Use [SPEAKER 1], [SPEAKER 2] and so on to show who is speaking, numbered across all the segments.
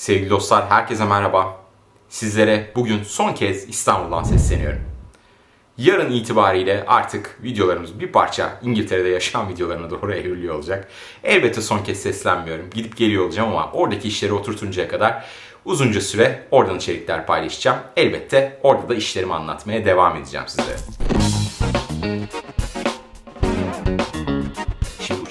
[SPEAKER 1] Sevgili dostlar, herkese merhaba. Sizlere bugün son kez İstanbul'dan sesleniyorum. Yarın itibariyle artık videolarımız bir parça İngiltere'de yaşam videolarına doğru evriliyor olacak. Elbette son kez seslenmiyorum. Gidip geliyor olacağım ama oradaki işleri oturtuncaya kadar uzunca süre oradan içerikler paylaşacağım. Elbette orada da işlerimi anlatmaya devam edeceğim sizlere.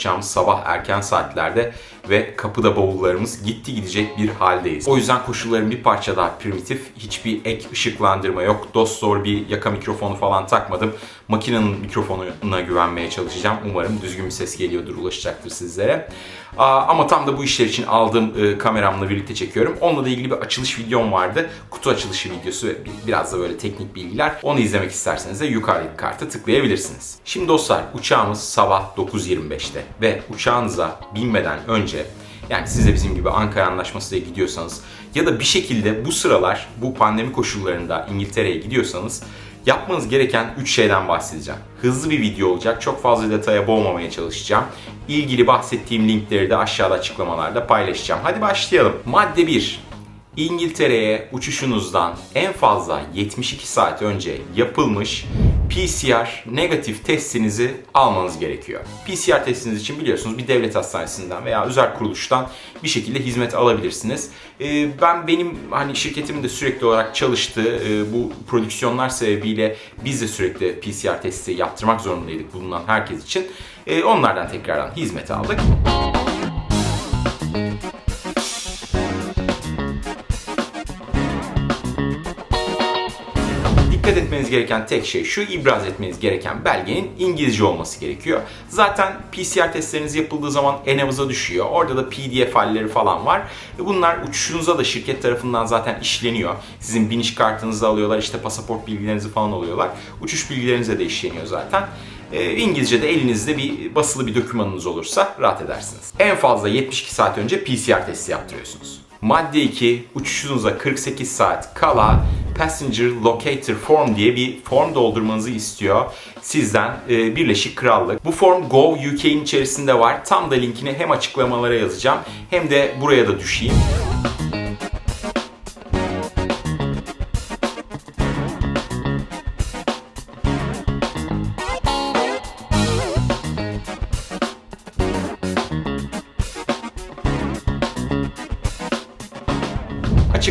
[SPEAKER 1] Uçağımız sabah erken saatlerde ve kapıda bavullarımız gitti gidecek bir haldeyiz. O yüzden koşullarım bir parça daha primitif. Hiçbir ek ışıklandırma yok. Dostor bir yaka mikrofonu falan takmadım. Makinenin mikrofonuna güvenmeye çalışacağım. Umarım düzgün bir ses geliyordur, ulaşacaktır sizlere. Ama tam da bu işler için aldığım e, kameramla birlikte çekiyorum. Onunla da ilgili bir açılış videom vardı. Kutu açılışı videosu ve bi- biraz da böyle teknik bilgiler. Onu izlemek isterseniz de yukarıdaki karta tıklayabilirsiniz. Şimdi dostlar uçağımız sabah 9.25'te ve uçağınıza binmeden önce yani siz de bizim gibi Ankara Anlaşması'ya gidiyorsanız ya da bir şekilde bu sıralar bu pandemi koşullarında İngiltere'ye gidiyorsanız yapmanız gereken 3 şeyden bahsedeceğim. Hızlı bir video olacak. Çok fazla detaya boğmamaya çalışacağım. İlgili bahsettiğim linkleri de aşağıda açıklamalarda paylaşacağım. Hadi başlayalım. Madde 1. İngiltere'ye uçuşunuzdan en fazla 72 saat önce yapılmış PCR negatif testinizi almanız gerekiyor. PCR testiniz için biliyorsunuz bir devlet hastanesinden veya özel kuruluştan bir şekilde hizmet alabilirsiniz. Ee, Ben benim hani şirketimin de sürekli olarak çalıştığı e, bu prodüksiyonlar sebebiyle biz de sürekli PCR testi yaptırmak zorundaydık bulunan herkes için. Ee, Onlardan tekrardan hizmet aldık. Dikkat etmeniz gereken tek şey şu, ibraz etmeniz gereken belgenin İngilizce olması gerekiyor. Zaten PCR testleriniz yapıldığı zaman en-havuza düşüyor. Orada da PDF halleri falan var. Bunlar uçuşunuza da şirket tarafından zaten işleniyor. Sizin biniş kartınızı alıyorlar, işte pasaport bilgilerinizi falan alıyorlar. Uçuş bilgilerinize de işleniyor zaten. Ee, İngilizce'de elinizde bir basılı bir dokümanınız olursa rahat edersiniz. En fazla 72 saat önce PCR testi yaptırıyorsunuz. Madde 2, uçuşunuza 48 saat kala Passenger Locator Form diye bir form doldurmanızı istiyor sizden e, Birleşik Krallık. Bu form Go UK'in içerisinde var. Tam da linkini hem açıklamalara yazacağım hem de buraya da düşeyim.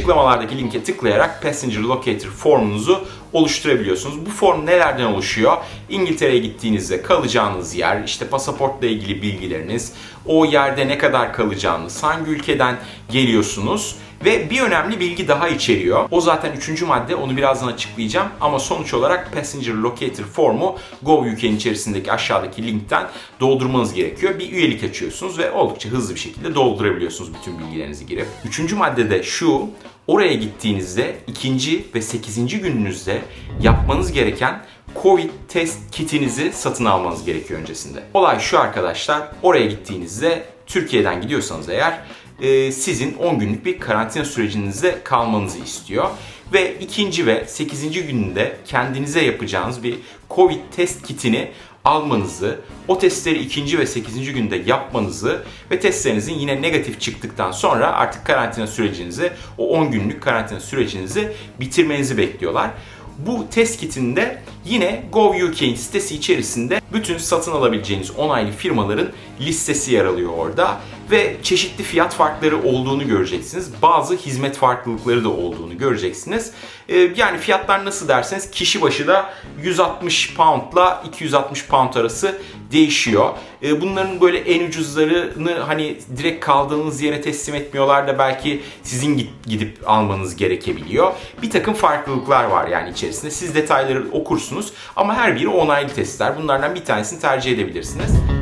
[SPEAKER 1] Açıklamalardaki linke tıklayarak Passenger Locator formunuzu oluşturabiliyorsunuz. Bu form nelerden oluşuyor? İngiltere'ye gittiğinizde kalacağınız yer, işte pasaportla ilgili bilgileriniz, o yerde ne kadar kalacağınız, hangi ülkeden geliyorsunuz ve bir önemli bilgi daha içeriyor. O zaten üçüncü madde, onu birazdan açıklayacağım. Ama sonuç olarak Passenger Locator formu GoUK'nin içerisindeki aşağıdaki linkten doldurmanız gerekiyor. Bir üyelik açıyorsunuz ve oldukça hızlı bir şekilde doldurabiliyorsunuz bütün bilgilerinizi girip. Üçüncü madde de şu, oraya gittiğinizde ikinci ve sekizinci gününüzde yapmanız gereken Covid test kitinizi satın almanız gerekiyor öncesinde. Olay şu arkadaşlar, oraya gittiğinizde Türkiye'den gidiyorsanız eğer e, sizin 10 günlük bir karantina sürecinizde kalmanızı istiyor. Ve ikinci ve 8. gününde kendinize yapacağınız bir Covid test kitini almanızı, o testleri ikinci ve 8. günde yapmanızı ve testlerinizin yine negatif çıktıktan sonra artık karantina sürecinizi, o 10 günlük karantina sürecinizi bitirmenizi bekliyorlar. Bu test kitinde yine GovUK'in sitesi içerisinde bütün satın alabileceğiniz onaylı firmaların listesi yer alıyor orada ve çeşitli fiyat farkları olduğunu göreceksiniz. Bazı hizmet farklılıkları da olduğunu göreceksiniz. Ee, yani fiyatlar nasıl derseniz kişi başı da 160 poundla 260 pound arası değişiyor. Ee, bunların böyle en ucuzlarını hani direkt kaldığınız yere teslim etmiyorlar da belki sizin gidip almanız gerekebiliyor. Bir takım farklılıklar var yani içerisinde. Siz detayları okursunuz ama her biri onaylı testler. Bunlardan bir tanesini tercih edebilirsiniz.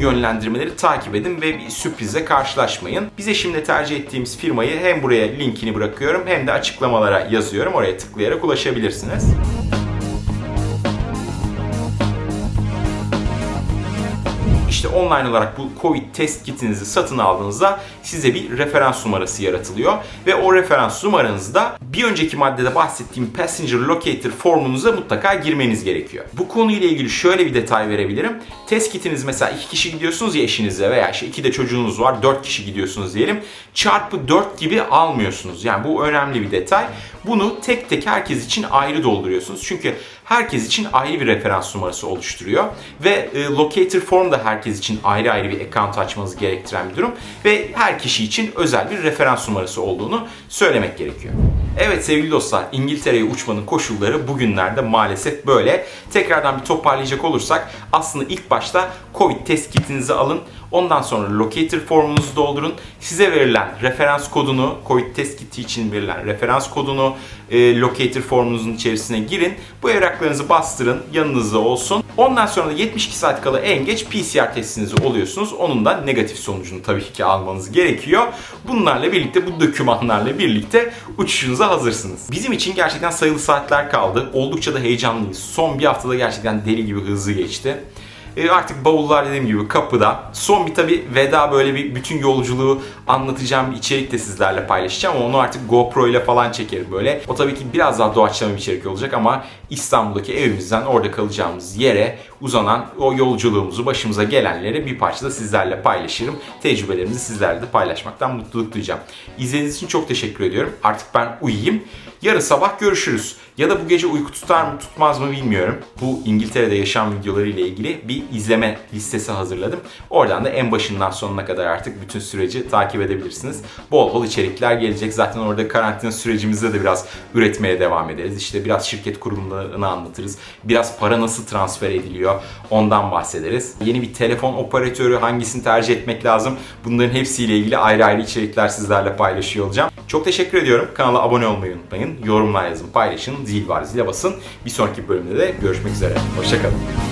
[SPEAKER 1] Yönlendirmeleri takip edin ve bir sürprize karşılaşmayın. Bize şimdi tercih ettiğimiz firmayı hem buraya linkini bırakıyorum hem de açıklamalara yazıyorum. Oraya tıklayarak ulaşabilirsiniz. İşte online olarak bu Covid test kitinizi satın aldığınızda size bir referans numarası yaratılıyor. Ve o referans numaranızda bir önceki maddede bahsettiğim Passenger Locator formunuza mutlaka girmeniz gerekiyor. Bu konuyla ilgili şöyle bir detay verebilirim. Test kitiniz mesela iki kişi gidiyorsunuz ya eşinizle veya işte iki de çocuğunuz var dört kişi gidiyorsunuz diyelim. Çarpı 4 gibi almıyorsunuz. Yani bu önemli bir detay. Bunu tek tek herkes için ayrı dolduruyorsunuz. Çünkü herkes için ayrı bir referans numarası oluşturuyor. Ve e, Locator Form da herkes için ayrı ayrı bir account açmanızı gerektiren bir durum. Ve her kişi için özel bir referans numarası olduğunu söylemek gerekiyor. Evet sevgili dostlar, İngiltere'ye uçmanın koşulları bugünlerde maalesef böyle. Tekrardan bir toparlayacak olursak aslında ilk başta Covid test kitinizi alın. Ondan sonra locator formunuzu doldurun. Size verilen referans kodunu, Covid test kiti için verilen referans kodunu e, locator formunuzun içerisine girin. Bu evraklarınızı bastırın, yanınızda olsun. Ondan sonra da 72 saat kala en geç PCR testinizi oluyorsunuz. Onun da negatif sonucunu tabii ki almanız gerekiyor. Bunlarla birlikte, bu dokümanlarla birlikte uçuşunuza hazırsınız. Bizim için gerçekten sayılı saatler kaldı. Oldukça da heyecanlıyız. Son bir haftada gerçekten deli gibi hızlı geçti. E, artık bavullar dediğim gibi kapıda. Son bir tabi veda böyle bir bütün yolculuğu anlatacağım bir içerik de sizlerle paylaşacağım ama onu artık GoPro ile falan çekerim böyle. O tabii ki biraz daha doğaçlama bir içerik olacak ama İstanbul'daki evimizden orada kalacağımız yere uzanan o yolculuğumuzu başımıza gelenleri bir parça da sizlerle paylaşırım. Tecrübelerimizi sizlerle de paylaşmaktan mutluluk duyacağım. İzlediğiniz için çok teşekkür ediyorum. Artık ben uyuyayım. Yarın sabah görüşürüz. Ya da bu gece uyku tutar mı tutmaz mı bilmiyorum. Bu İngiltere'de yaşam videoları ile ilgili bir izleme listesi hazırladım. Oradan da en başından sonuna kadar artık bütün süreci takip edebilirsiniz. Bol bol içerikler gelecek. Zaten orada karantina sürecimizde de biraz üretmeye devam ederiz. İşte biraz şirket kurumlarını anlatırız. Biraz para nasıl transfer ediliyor ondan bahsederiz. Yeni bir telefon operatörü hangisini tercih etmek lazım? Bunların hepsiyle ilgili ayrı ayrı içerikler sizlerle paylaşıyor olacağım. Çok teşekkür ediyorum. Kanala abone olmayı unutmayın. Yorumlar yazın, paylaşın, zil var zile basın. Bir sonraki bölümde de görüşmek üzere. Hoşçakalın.